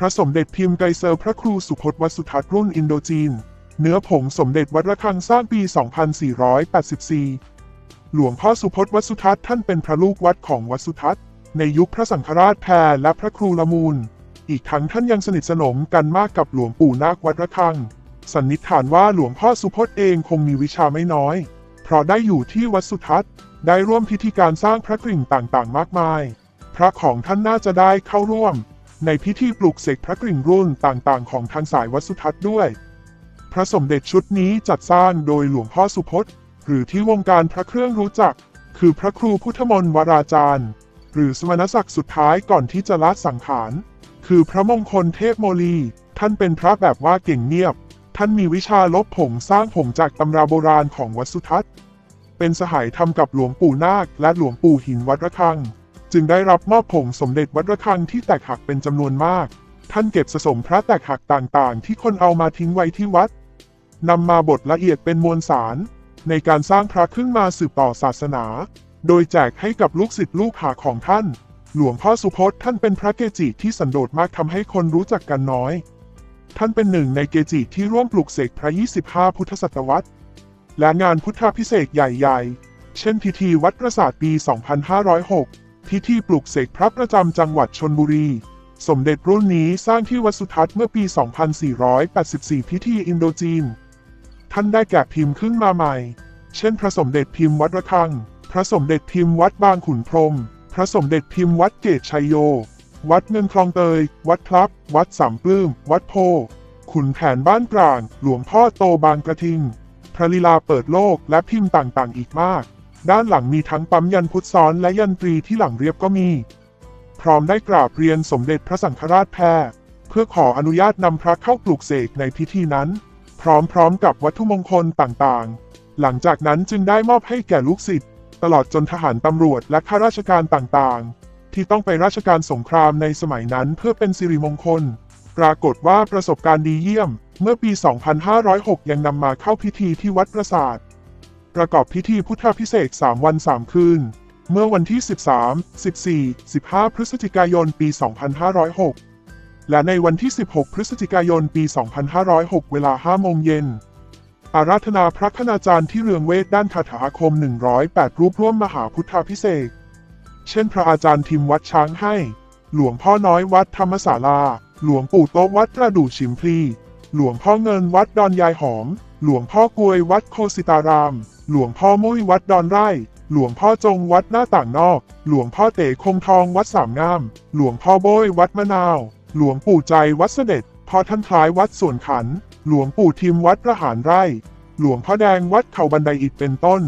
พระสมเด็จพิมพ์ไกรเซอร์พระครูสุพจน์วัสุทัศน์รุ่นอินโดจีน เนื้อผงสมเด็จวัดระฆังสร้างปี 2484 หลวงพ่อสุพจน์วัสุทัศน์ท่านเป็นพระลูกวัดของวัสุทัศน์ ในยุคพระสังฆราชแพรและพระครูละมูล อีกทั้งท่านยังสนิทสนมกันมากกับหลวงปู่นาควัดระฆัง สันนิษฐานว่าหลวงพ่อสุพจน์เองคงมีวิชาไม่น้อย เพราะได้อยู่ที่วัดสุทัศน์ได้ร่วมพิธีการสร้างพระกริ่งต่างๆ มากมาย พระของท่านน่าจะได้เข้าร่วม ในพิธีปลุกเสกพระกริ่งรุ่นต่างๆ ของทางสายวัดสุทัศน์ด้วย พระสมเด็จชุดนี้จัดสร้างโดยหลวงพ่อสุพจน์ หรือที่วงการพระเครื่องรู้จัก คือพระครูพุทธมนต์วราจารย์ หรือสมณศักดิ์สุดท้ายก่อนที่จะละสังขาร คือพระมงคลเทพโมลี ท่านเป็นพระแบบว่าเก่งเงียบ ท่านมีวิชาลบผงสร้างผงจากตำราโบราณของวัดสุทัศน์ เป็นสหายทำกับหลวงปู่นาคและหลวงปู่หินวัดระฆัง จึงได้รับมอบผงสมเด็จวัดระฆังที่แตกหักเป็นจำนวนมาก ท่านเก็บสะสมพระแตกหักต่างๆ ที่คนเอามาทิ้งไว้ที่วัดนำมาบดละเอียดเป็นมวลสาร ในการสร้างพระขึ้นมาสืบต่อศาสนา โดยแจกให้กับลูกศิษย์ลูกหาของท่าน หลวงพ่อสุพจน์ท่านเป็นพระเกจิที่สันโดษมากทำให้คนรู้จักกันน้อย ท่านเป็นหนึ่งในเกจิที่ร่วมปลุกเสกพระ 25 พุทธศตวรรษ และงานพุทธพิเศษใหญ่ ๆ เช่นพิธีวัดประสาทปี 2506 พิธีปลุกเสกพระประจำจังหวัดชนบุรี สมเด็จรุ่นนี้สร้างที่วัดสุทัศน์เมื่อปี 2484 พิธีอินโดจีน ท่านได้แกะพิมพ์ขึ้นมาใหม่ เช่น พระสมเด็จพิมพ์วัดระฆัง พระสมเด็จพิมพ์วัดบางขุนพรหมพระสมเด็จพิมพ์วัดเกตชัยโย วัดเงินคลองเตย วัดพลับ วัดสามปลื้ม วัดโพ ขุนแผนบ้านกลาง หลวงพ่อโตบางกระทิง พระลีลาเปิดโลกและพิมพ์ต่างๆ อีกมาก ด้านหลังมีทั้งปั๊มยันพุทธซ้อนและยันตรีที่หลังเรียบก็มี พร้อมได้กราบเรียนสมเด็จพระสังฆราชแพรเพื่อขออนุญาตนำพระเข้าปลูกเสกในพิธีนั้น พร้อมๆกับวัตถุมงคลต่างๆ หลังจากนั้นจึงได้มอบให้แก่ลูกศิษย์ตลอดจนทหารตำรวจและข้าราชการต่างๆ ที่ต้องไปราชการสงครามในสมัยนั้นเพื่อเป็นสิริมงคล ปรากฏว่าประสบการณ์ดีเยี่ยม เมื่อปี 2506 ยังนำมาเข้าพิธีที่วัดประสาท ประกอบพิธีพุทธพิเศษก3วัน3คืน เมื่อวันที่ 13 14 15 พฤศจิกายน ปี 2506 และในวันที่ 16 พฤศจิกายน ปี 2506 เวลา 5 โมงเย็น อาราธนาพระคณาจารย์ที่เรืองเวทด้านคาถาอาคม 108 รูปร่วมมหาพุทธพิเศษ เช่นพระอาจารย์ทิมวัดช้างให้ หลวงพ่อน้อยวัดธรรมศาลา หลวงปู่โต๊ะวัดประดูชิมพลี หลวงพ่อเงินวัดดอนยายหอม หลวงพ่อกลวยวัดโคสิตาราม หลวงพ่อมุ้ยวัดดอนไร่ หลวงพ่อจงวัดหน้าต่างนอก หลวงพ่อเต๋คงทองวัดสามงาม หลวงพ่อโบยวัดมะนาว หลวงปู่ใจวัดเสด็จ พ่อท่านคล้ายวัดสวนขัน หลวงปู่ทิมวัดระหารไร่ หลวงพ่อแดงวัดเขาบันไดอิฐเป็นต้น